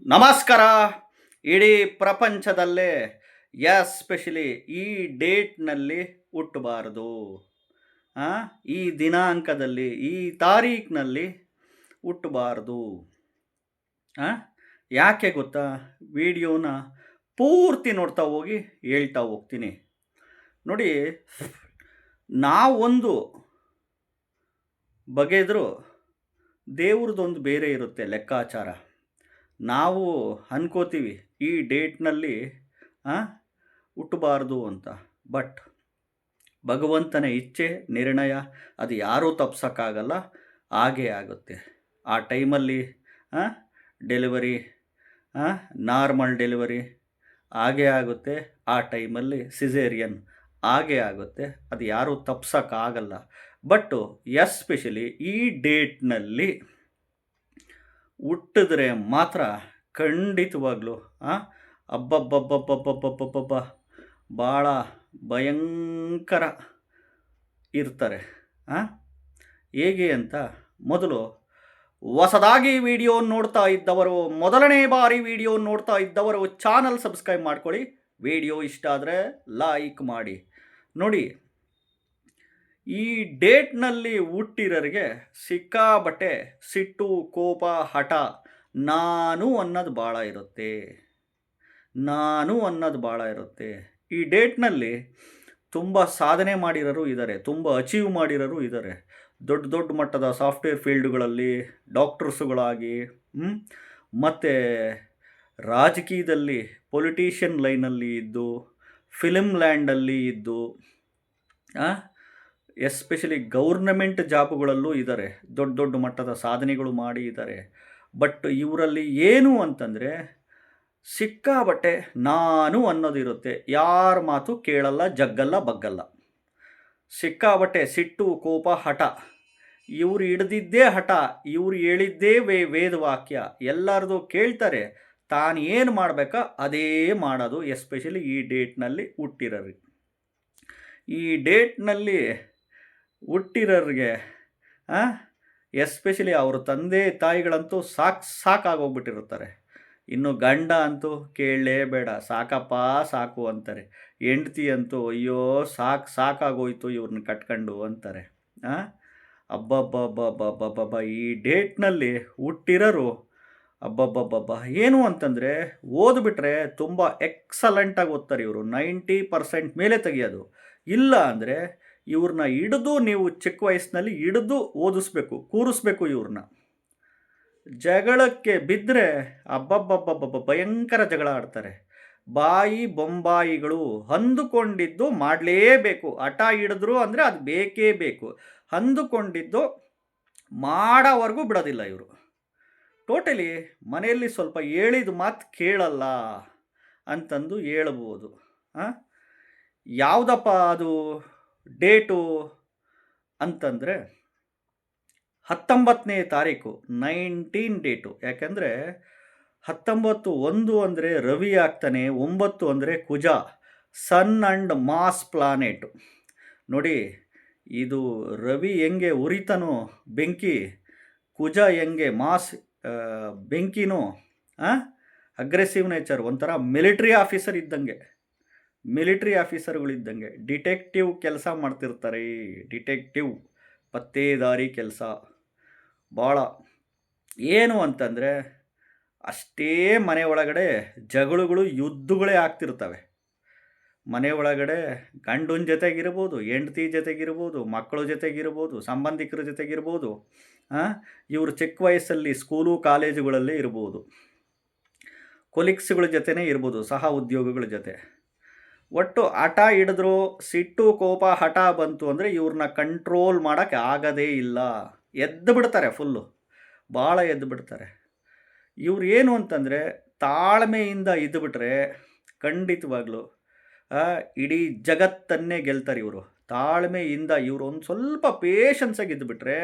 ನಮಸ್ಕಾರ. ಇಡೀ ಪ್ರಪಂಚದಲ್ಲೇ, ಎಸ್ಪೆಷಲಿ ಈ ಡೇಟ್ನಲ್ಲಿ ಹುಟ್ಟಬಾರದು. ಈ ದಿನಾಂಕದಲ್ಲಿ, ಈ ತಾರೀಕಿನಲ್ಲಿ ಹುಟ್ಟಬಾರದು. ಯಾಕೆ ಗೊತ್ತಾ? ವಿಡಿಯೋನ ಪೂರ್ತಿ ನೋಡ್ತಾ ಹೋಗಿ ಹೇಳ್ತಾ ಹೋಗ್ತೀನಿ. ನೋಡಿ, ನಾವೊಂದು ಬಗೆದ್ರು ದೇವ್ರದ್ದೊಂದು ಬೇರೆ ಇರುತ್ತೆ ಲೆಕ್ಕಾಚಾರ. ನಾವು ಅನ್ಕೋತೀವಿ ಈ ಡೇಟ್ನಲ್ಲಿ ಹುಟ್ಟಬಾರ್ದು ಅಂತ. ಬಟ್ ಭಗವಂತನ ಇಚ್ಛೆ, ನಿರ್ಣಯ, ಅದು ಯಾರೂ ತಪ್ಸೋಕ್ಕಾಗಲ್ಲ, ಹಾಗೇ ಆಗುತ್ತೆ. ಆ ಟೈಮಲ್ಲಿ ಡೆಲಿವರಿ ನಾರ್ಮಲ್ ಡೆಲಿವರಿ ಹಾಗೇ ಆಗುತ್ತೆ. ಆ ಟೈಮಲ್ಲಿ ಸಿಸೇರಿಯನ್ ಹಾಗೇ ಆಗುತ್ತೆ. ಅದು ಯಾರೂ ತಪ್ಸೋಕ್ಕಾಗಲ್ಲ. ಬಟ್ಟು ಎಸ್ಪೆಷಲಿ ಈ ಡೇಟ್ನಲ್ಲಿ ಹುಟ್ಟಿದ್ರೆ ಮಾತ್ರ ಖಂಡಿತವಾಗ್ಲೂ ಅಬ್ಬಬ್ಬಬ್ಬಬ್ಬಬ್ಬಬ್ಬಬ್ಬಬ್ಬ ಭಾಳ ಭಯಂಕರ ಇರ್ತಾರೆ ಹಾಂ ಹೇಗೆ ಅಂತ ಮೊದಲು ಹೊಸದಾಗಿ ವಿಡಿಯೋ ನೋಡ್ತಾ ಇದ್ದವರು, ಮೊದಲನೇ ಬಾರಿ ವಿಡಿಯೋ ನೋಡ್ತಾ ಇದ್ದವರು ಚಾನಲ್ ಸಬ್ಸ್ಕ್ರೈಬ್ ಮಾಡ್ಕೊಳ್ಳಿ. ವಿಡಿಯೋ ಇಷ್ಟ ಆದರೆ ಲೈಕ್ ಮಾಡಿ. ನೋಡಿ ಈ ಡೇಟ್ನಲ್ಲಿ ಹುಟ್ಟಿರೋರಿಗೆ ಸಿಕ್ಕಾಬಟ್ಟೆ ಸಿಟ್ಟು, ಕೋಪ, ಹಠ ನಾನು ಅನ್ನೋದು ಭಾಳ ಇರುತ್ತೆ. ನಾನು ಅನ್ನೋದು ಭಾಳ ಇರುತ್ತೆ. ಈ ಡೇಟ್ನಲ್ಲಿ ತುಂಬ ಸಾಧನೆ ಮಾಡಿರೋರು ಇದ್ದಾರೆ ತುಂಬ ಅಚೀವ್ ಮಾಡಿರೋರು ಇದ್ದಾರೆ ದೊಡ್ಡ ದೊಡ್ಡ ಮಟ್ಟದ ಸಾಫ್ಟ್ವೇರ್ ಫೀಲ್ಡ್ಗಳಲ್ಲಿ ಡಾಕ್ಟರ್ಸುಗಳಾಗಿ ಮತ್ತು ರಾಜಕೀಯದಲ್ಲಿ ಪೊಲಿಟೀಷಿಯನ್ ಲೈನಲ್ಲಿ ಇದ್ದು ಫಿಲಿಮ್ ಲ್ಯಾಂಡಲ್ಲಿ ಇದ್ದು ಎಸ್ಪೆಷಲಿ ಗೌರ್ನಮೆಂಟ್ ಜಾಬುಗಳಲ್ಲೂ ಇದ್ದಾರೆ ದೊಡ್ಡ ದೊಡ್ಡ ಮಟ್ಟದ ಸಾಧನೆಗಳು ಮಾಡಿ ಇದ್ದಾರೆ ಬಟ್ ಇವರಲ್ಲಿ ಏನು ಅಂತಂದರೆ, ಸಿಕ್ಕಾಬಟ್ಟೆ ನಾನು ಅನ್ನೋದಿರುತ್ತೆ ಯಾರ ಮಾತು ಕೇಳಲ್ಲ, ಜಗ್ಗಲ್ಲ, ಬಗ್ಗಲ್ಲ. ಸಿಕ್ಕಾಬಟ್ಟೆ ಸಿಟ್ಟು, ಕೋಪ, ಹಠ. ಇವ್ರು ಹಿಡ್ದಿದ್ದೇ ಹಠ, ಇವ್ರು ಹೇಳಿದ್ದೇ ವೇ, ವೇದವಾಕ್ಯ, ಎಲ್ಲರದು ಕೇಳ್ತಾರೆ, ತಾನು ಏನು ಮಾಡಬೇಕಾ ಅದೇ ಮಾಡೋದು, ಎಸ್ಪೆಷಲಿ ಈ ಡೇಟ್ನಲ್ಲಿ ಹುಟ್ಟಿರೋರು ಈ ಡೇಟ್ನಲ್ಲಿ ಹುಟ್ಟಿರೋರಿಗೆ ಎಸ್ಪೆಷಲಿ ಅವ್ರ ತಂದೆ ತಾಯಿಗಳಂತೂ ಸಾಕು ಸಾಕಾಗೋಗ್ಬಿಟ್ಟಿರ್ತಾರೆ ಇನ್ನು ಗಂಡ ಅಂತೂ ಕೇಳಲೇಬೇಡ, ಸಾಕಪ್ಪ ಸಾಕು ಅಂತಾರೆ. ಹೆಂಡ್ತಿ ಅಂತೂ ಅಯ್ಯೋ ಸಾಕು ಸಾಕಾಗೋಯ್ತು ಇವ್ರನ್ನ ಕಟ್ಕೊಂಡು ಅಂತಾರೆ. ಅಬ್ಬಬ್ಬಬ್ಬಬ್ಬಬ್ಬಬ್ಬ, ಈ ಡೇಟ್ನಲ್ಲಿ ಹುಟ್ಟಿರೋರು, ಅಬ್ಬಬ್ಬಬ್ಬಬ್ಬ, ಏನು ಅಂತಂದರೆ ಓದ್ಬಿಟ್ರೆ ತುಂಬ ಎಕ್ಸಲೆಂಟಾಗಿ ಓದ್ತಾರೆ ಇವರು. ನೈಂಟಿ ಪರ್ಸೆಂಟ್ ಮೇಲೆ ತೆಗಿಯೋದು. ಇಲ್ಲ ಅಂದರೆ ಇವ್ರನ್ನ ಹಿಡಿದು ನೀವು ಚಿಕ್ಕ ವಯಸ್ಸಿನಲ್ಲಿ ಹಿಡಿದು ಓದಿಸ್ಬೇಕು, ಕೂರಿಸ್ಬೇಕು ಇವ್ರನ್ನ ಜಗಳಕ್ಕೆ ಬಿದ್ದರೆ ಅಬ್ಬಬ್ಬಬ್ಬಬ್ಬ ಭಯಂಕರ ಜಗಳ ಆಡ್ತಾರೆ. ಬಾಯಿ ಬೊಂಬಾಯಿಗಳು ಅಂದುಕೊಂಡಿದ್ದು ಮಾಡಲೇಬೇಕು. ಹಠ ಹಿಡಿದ್ರು ಅಂದರೆ ಅದು ಬೇಕೇ ಬೇಕು. ಅಂದುಕೊಂಡಿದ್ದು ಮಾಡೋವರೆಗೂ ಬಿಡೋದಿಲ್ಲ ಇವರು. ಟೋಟಲಿ ಮನೆಯಲ್ಲಿ ಸ್ವಲ್ಪ ಹೇಳಿದ ಮಾತು ಕೇಳಲ್ಲ ಅಂತಂದು ಹೇಳ್ಬೋದು. ಯಾವುದಪ್ಪ ಅದು? ಡೇಟು ಅಂತಂದರೆ ಹತ್ತೊಂಬತ್ತನೇ ತಾರೀಕು, ನೈನ್ಟೀನ್ ಡೇಟು. ಯಾಕೆಂದರೆ ಹತ್ತೊಂಬತ್ತು ಒಂದು ಅಂದರೆ ರವಿ ಆಗ್ತಾನೆ, ಒಂಬತ್ತು ಅಂದರೆ Kuja, sun and Mars planet. ನೋಡಿ, ಇದು ರವಿ ಹೆಂಗೆ ಉರಿತನೋ, ಬೆಂಕಿ, ಕುಜ ಹೆಂಗೆ ಮಾಸ್ ಬೆಂಕಿನೋ ಅಗ್ರೆಸಿವ್ ನೇಚರ್ ಒಂಥರ ಮಿಲಿಟ್ರಿ ಆಫೀಸರ್ ಇದ್ದಂಗೆ. ಮಿಲಿಟ್ರಿ ಆಫೀಸರ್ಗಳಿದ್ದಂಗೆ ಡಿಟೆಕ್ಟಿವ್ ಕೆಲಸ ಮಾಡ್ತಿರ್ತಾರೆ ಡಿಟೆಕ್ಟಿವ್ ಪತ್ತೇದಾರಿ ಕೆಲಸ. ಭಾಳ ಏನು ಅಂತಂದರೆ ಅಷ್ಟೇ ಮನೆ ಒಳಗಡೆ ಜಗಳಗಳು ಯುದ್ಧಗಳೇ ಆಗ್ತಿರ್ತವೆ. ಮನೆ ಒಳಗಡೆ ಗಂಡನ ಜೊತೆಗಿರ್ಬೋದು, ಹೆಂಡ್ತಿ ಜೊತೆಗಿರ್ಬೋದು, ಮಕ್ಕಳ ಜೊತೆಗಿರ್ಬೋದು, ಸಂಬಂಧಿಕರ ಜೊತೆಗಿರ್ಬೋದು ಇವರು ಚಿಕ್ಕ ವಯಸ್ಸಲ್ಲಿ ಸ್ಕೂಲು ಕಾಲೇಜುಗಳಲ್ಲೇ ಇರ್ಬೋದು. ಕೊಲಿಕ್ಸ್ಗಳ ಜೊತೆನೇ ಇರ್ಬೋದು, ಸಹ ಉದ್ಯೋಗಗಳ ಜೊತೆ. ಒಟ್ಟು ಹಠ ಹಿಡಿದ್ರು ಸಿಟ್ಟು, ಕೋಪ, ಹಠ ಬಂತು ಅಂದರೆ ಇವ್ರನ್ನ ಕಂಟ್ರೋಲ್ ಮಾಡೋಕ್ಕೆ ಆಗೋದೇ ಇಲ್ಲ. ಎದ್ದು ಬಿಡ್ತಾರೆ ಫುಲ್ಲು ಭಾಳ ಎದ್ದು ಬಿಡ್ತಾರೆ. ಇವ್ರು ಏನು ಅಂತಂದರೆ ತಾಳ್ಮೆಯಿಂದ ಇದ್ದು ಬಿಟ್ರೆ ಖಂಡಿತವಾಗ್ಲೂ ಇಡೀ ಜಗತ್ತನ್ನೇ ಗೆಲ್ತಾರೆ ಇವರು. ತಾಳ್ಮೆಯಿಂದ ಇವರು ಒಂದು ಸ್ವಲ್ಪ ಪೇಷನ್ಸಾಗಿ ಇದ್ದುಬಿಟ್ರೆ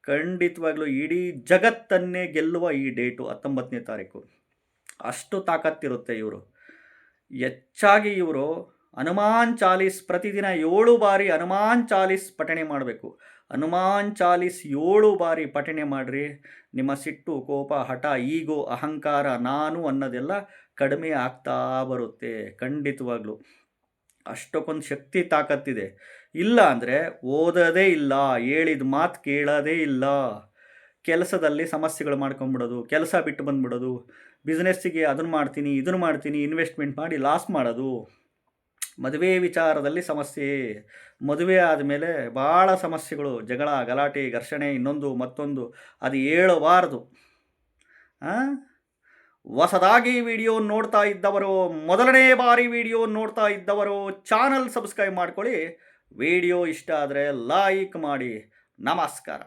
ಖಂಡಿತವಾಗ್ಲೂ ಇಡೀ ಜಗತ್ತನ್ನೇ ಗೆಲ್ಲುವ ಈ ಡೇಟು ಹತ್ತೊಂಬತ್ತನೇ ತಾರೀಕು. ಅಷ್ಟು ತಾಕತ್ತಿರುತ್ತೆ ಇವರು. ಹೆಚ್ಚಾಗಿ ಇವರು ಹನುಮಾನ್ ಚಾಲೀಸ್ ಪ್ರತಿದಿನ ಏಳು ಬಾರಿ ಹನುಮಾನ್ ಚಾಲೀಸ್ ಪಠಣೆ ಮಾಡಬೇಕು. ಹನುಮಾನ್ ಚಾಲೀಸ್ ಏಳು ಬಾರಿ ಪಠಣೆ ಮಾಡಿರಿ. ನಿಮ್ಮ ಸಿಟ್ಟು, ಕೋಪ, ಹಠ, ಈಗೋ, ಅಹಂಕಾರ, ನಾನು ಅನ್ನೋದೆಲ್ಲ ಕಡಿಮೆ ಆಗ್ತಾ ಬರುತ್ತೆ ಖಂಡಿತವಾಗ್ಲೂ. ಅಷ್ಟಕ್ಕೊಂದು ಶಕ್ತಿ ತಾಕತ್ತಿದೆ. ಇಲ್ಲ ಅಂದರೆ ಓದೋದೇ ಇಲ್ಲ, ಹೇಳಿದ ಮಾತು ಕೇಳೋದೇ ಇಲ್ಲ. ಕೆಲಸದಲ್ಲಿ ಸಮಸ್ಯೆಗಳು ಮಾಡ್ಕೊಂಬಿಡೋದು, ಕೆಲಸ ಬಿಟ್ಟು ಬಂದ್ಬಿಡೋದು. ಬಿಸ್ನೆಸ್ಸಿಗೆ ಅದನ್ನು ಮಾಡ್ತೀನಿ ಇದನ್ನು ಮಾಡ್ತೀನಿ, ಇನ್ವೆಸ್ಟ್ಮೆಂಟ್ ಮಾಡಿ ಲಾಸ್ ಮಾಡೋದು. ಮದುವೆ ವಿಚಾರದಲ್ಲಿ ಸಮಸ್ಯೆ. ಮದುವೆ ಆದಮೇಲೆ ಭಾಳ ಸಮಸ್ಯೆಗಳು, ಜಗಳ, ಗಲಾಟೆ, ಘರ್ಷಣೆ, ಇನ್ನೊಂದು, ಮತ್ತೊಂದು. ಅದು ಹೇಳಬಾರದು. ಹೊಸದಾಗಿ ವಿಡಿಯೋ ನೋಡ್ತಾ ಇದ್ದವರು, ಮೊದಲನೇ ಬಾರಿ ವಿಡಿಯೋ ನೋಡ್ತಾ ಇದ್ದವರು, ಚಾನಲ್ ಸಬ್ಸ್ಕ್ರೈಬ್ ಮಾಡ್ಕೊಳ್ಳಿ. ವಿಡಿಯೋ ಇಷ್ಟ ಆದರೆ ಲೈಕ್ ಮಾಡಿ. ನಮಸ್ಕಾರ.